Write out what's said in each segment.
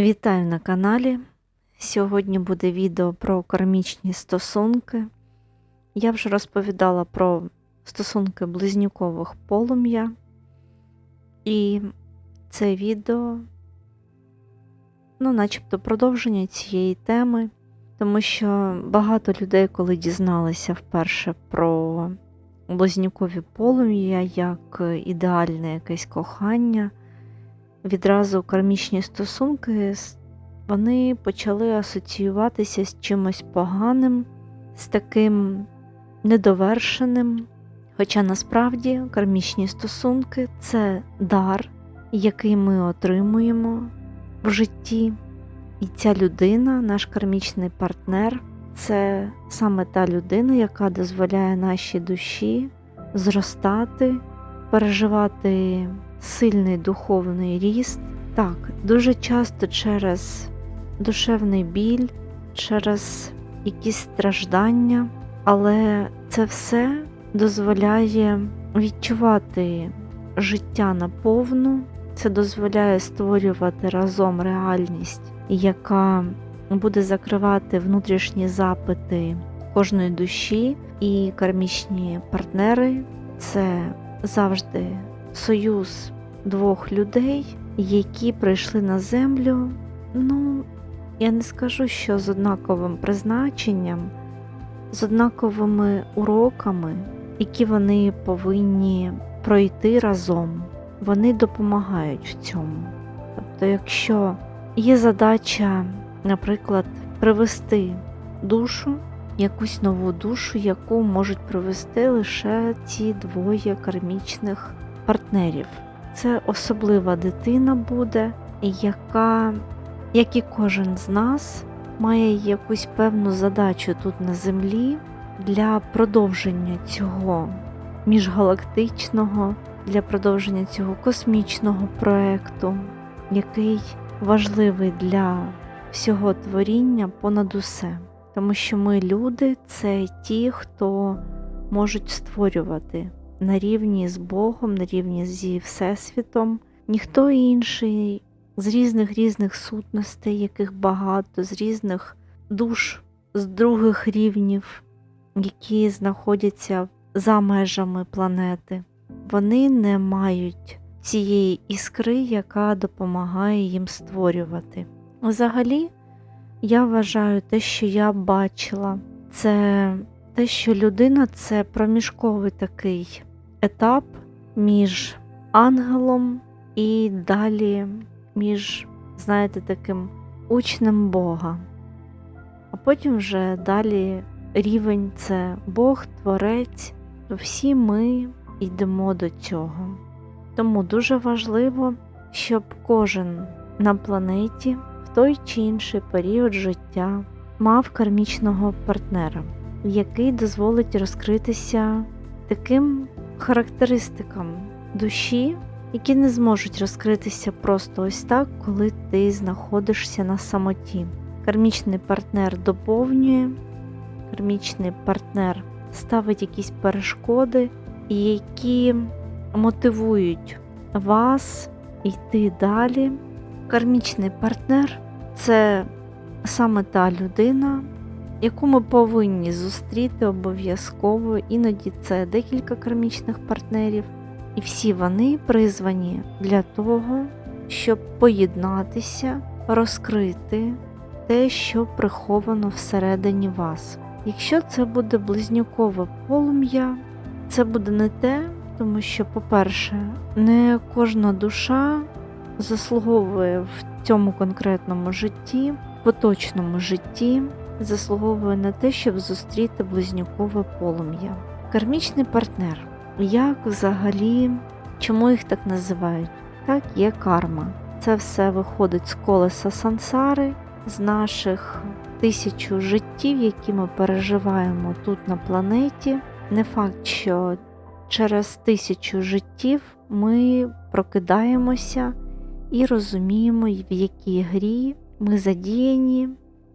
Вітаю на каналі. Сьогодні буде відео про кармічні стосунки. Я вже розповідала про стосунки близнюкових полум'я. І це відео, ну, начебто, продовження цієї теми, тому що багато людей, коли дізналися вперше про близнюкові полум'я як ідеальне якесь кохання, відразу кармічні стосунки вони почали асоціюватися з чимось поганим, з таким недовершеним. Хоча насправді кармічні стосунки це дар, який ми отримуємо в житті. І ця людина, наш кармічний партнер, це саме та людина, яка дозволяє нашій душі зростати, переживати сильний духовний ріст. Так, дуже часто через душевний біль, через якісь страждання, але це все дозволяє відчувати життя наповну, це дозволяє створювати разом реальність, яка буде закривати внутрішні запити кожної душі, і кармічні партнери це завжди союз двох людей, які прийшли на землю. Ну, я не скажу, що з однаковим призначенням, з однаковими уроками, які вони повинні пройти разом, вони допомагають в цьому. Тобто, якщо є задача, наприклад, привести душу, якусь нову душу, яку можуть привести лише ці двоє кармічних партнерів. Це особлива дитина буде, яка, як і кожен з нас, має якусь певну задачу тут на землі для продовження цього міжгалактичного, для продовження цього космічного проекту, який важливий для всього творіння понад усе. Тому що ми, люди, це ті, хто можуть створювати на рівні з Богом, на рівні зі Всесвітом, ніхто інший з різних різних сутностей, яких багато, з різних душ, з других рівнів, які знаходяться за межами планети, вони не мають цієї іскри, яка допомагає їм створювати. Взагалі, я вважаю те, що я бачила, це те, що людина це проміжковий такий етап між ангелом і далі між, знаєте, таким учнем Бога. А потім вже далі рівень це Бог, Творець, то всі ми йдемо до цього. Тому дуже важливо, щоб кожен на планеті в той чи інший період життя мав кармічного партнера, який дозволить розкритися таким характеристикам душі, які не зможуть розкритися просто ось так, коли ти знаходишся на самоті. Кармічний партнер доповнює, кармічний партнер ставить якісь перешкоди, які мотивують вас йти далі. Кармічний партнер це саме та людина, яку ми повинні зустріти обов'язково, іноді це декілька кармічних партнерів, і всі вони призвані для того, щоб поєднатися, розкрити те, що приховано всередині вас. Якщо це буде близнюкове полум'я, це буде не те, тому що, по-перше, не кожна душа заслуговує в цьому конкретному житті, поточному житті заслуговує на те, щоб зустріти близнюкове полум'я. Кармічний партнер. Як взагалі, чому їх так називають? Так, є карма. Це все виходить з колеса сансари, з наших тисячу життів, які ми переживаємо тут на планеті. Не факт, що через тисячу життів ми прокидаємося і розуміємо, в якій грі ми задіяні,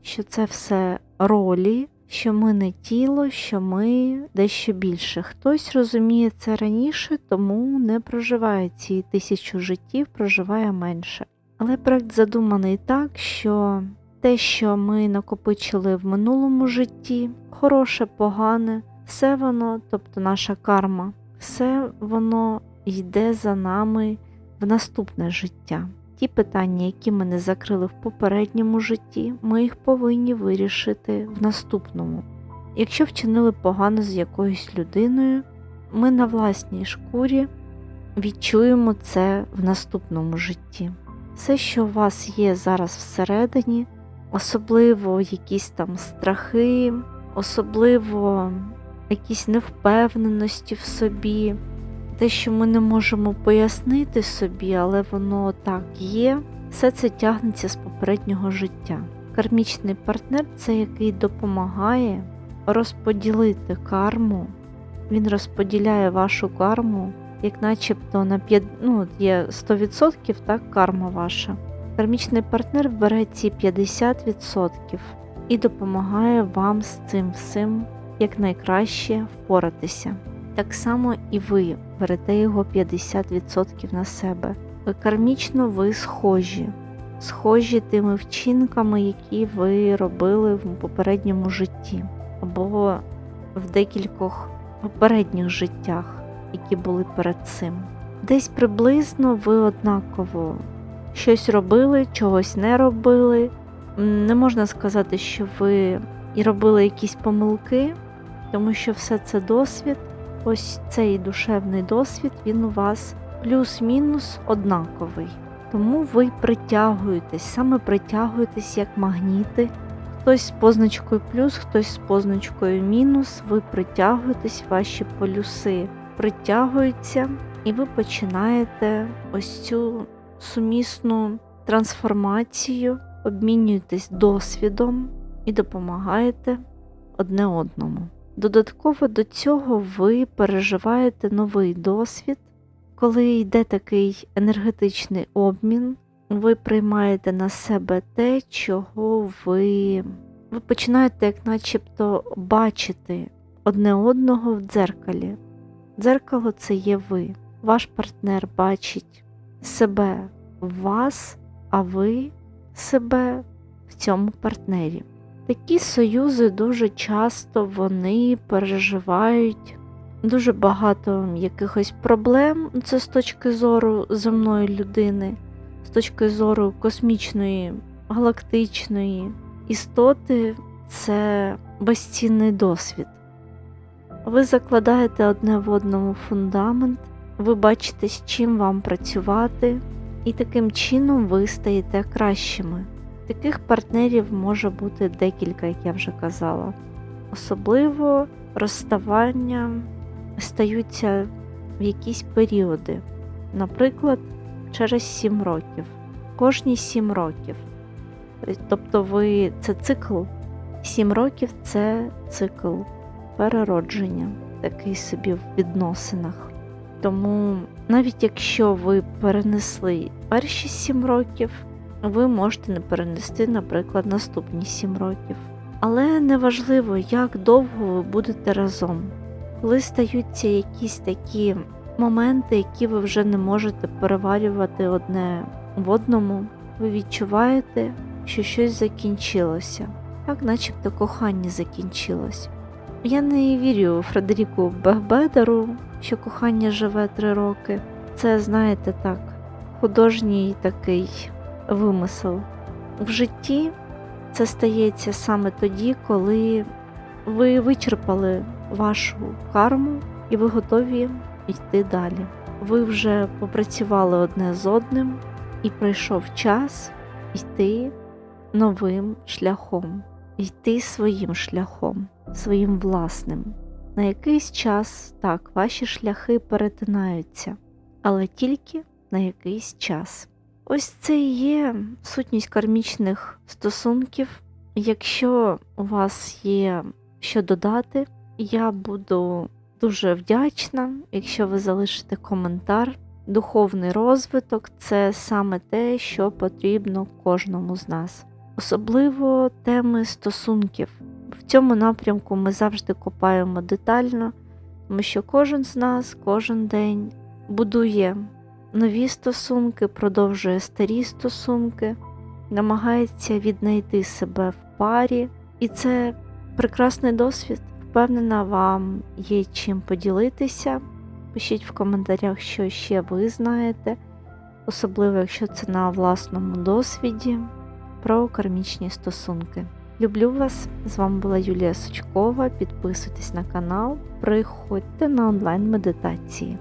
що це все ролі, що ми не тіло, що ми дещо більше. Хтось розуміє це раніше, тому не проживає ці тисячу життів, проживає менше. Але проект задуманий так, що те, що ми накопичили в минулому житті, хороше, погане, все воно, тобто наша карма, все воно йде за нами в наступне життя. Ті питання, які ми не закрили в попередньому житті, ми їх повинні вирішити в наступному. Якщо вчинили погано з якоюсь людиною, ми на власній шкурі відчуємо це в наступному житті. Все, що у вас є зараз всередині, особливо якісь там страхи, особливо якісь невпевненості в собі, те, що ми не можемо пояснити собі, але воно так є, все це тягнеться з попереднього життя. Кармічний партнер це який допомагає розподілити карму, він розподіляє вашу карму, як начебто на 5, ну, є 100% так, карма ваша. Кармічний партнер бере ці 50% і допомагає вам з цим всім якнайкраще впоратися. Так само і ви берете його 50% на себе. Ви кармічно ви схожі, схожі тими вчинками, які ви робили в попередньому житті, або в декількох попередніх життях, які були перед цим. Десь приблизно ви однаково щось робили, чогось не робили. Не можна сказати, що ви і робили якісь помилки, тому що все це досвід. Ось цей душевний досвід, він у вас плюс-мінус однаковий. Тому ви притягуєтесь, саме притягуєтесь як магніти. Хтось з позначкою плюс, хтось з позначкою мінус. Ви притягуєтесь, ваші полюси притягуються, і ви починаєте ось цю сумісну трансформацію, обмінюєтесь досвідом і допомагаєте одне одному. Додатково до цього ви переживаєте новий досвід, коли йде такий енергетичний обмін, ви приймаєте на себе те, чого ви, ви починаєте, як начебто, бачити одне одного в дзеркалі. Дзеркало це є ви. Ваш партнер бачить себе в вас, а ви себе в цьому партнері. Такі союзи дуже часто вони переживають дуже багато якихось проблем. Це з точки зору земної людини, з точки зору космічної, галактичної істоти це безцінний досвід. Ви закладаєте одне в одному фундамент, ви бачите, з чим вам працювати, і таким чином ви стаєте кращими. Таких партнерів може бути декілька, як я вже казала. Особливо розставання стаються в якісь періоди, наприклад, через 7 років, кожні 7 років. Тобто ви це цикл, 7 років це цикл переродження, такий собі в відносинах. Тому навіть якщо ви перенесли перші 7 років, ви можете не перенести, наприклад, наступні 7 років. Але неважливо, як довго ви будете разом. Коли стаються якісь такі моменти, які ви вже не можете переварювати одне в одному, ви відчуваєте, що щось закінчилося, так начебто кохання закінчилось. Я не вірю Фредеріку Бехбедеру, що кохання живе три роки. Це, знаєте, так, художній такий вимисел. В житті це стається саме тоді, коли ви вичерпали вашу карму і ви готові йти далі. Ви вже попрацювали одне з одним, і прийшов час йти новим шляхом, йти своїм шляхом, своїм власним. На якийсь час так, ваші шляхи перетинаються, але тільки на якийсь час. Ось це і є сутність кармічних стосунків. Якщо у вас є що додати, я буду дуже вдячна, якщо ви залишите коментар. Духовний розвиток це саме те, що потрібно кожному з нас, особливо теми стосунків. В цьому напрямку ми завжди копаємо детально, тому що кожен з нас кожен день будує нові стосунки, продовжує старі стосунки, намагається віднайти себе в парі, і це прекрасний досвід. Впевнена, вам є чим поділитися. Пишіть в коментарях, що ще ви знаєте, особливо якщо це на власному досвіді про кармічні стосунки. Люблю вас! З вами була Юлія Сучкова. Підписуйтесь на канал, приходьте на онлайн медитації.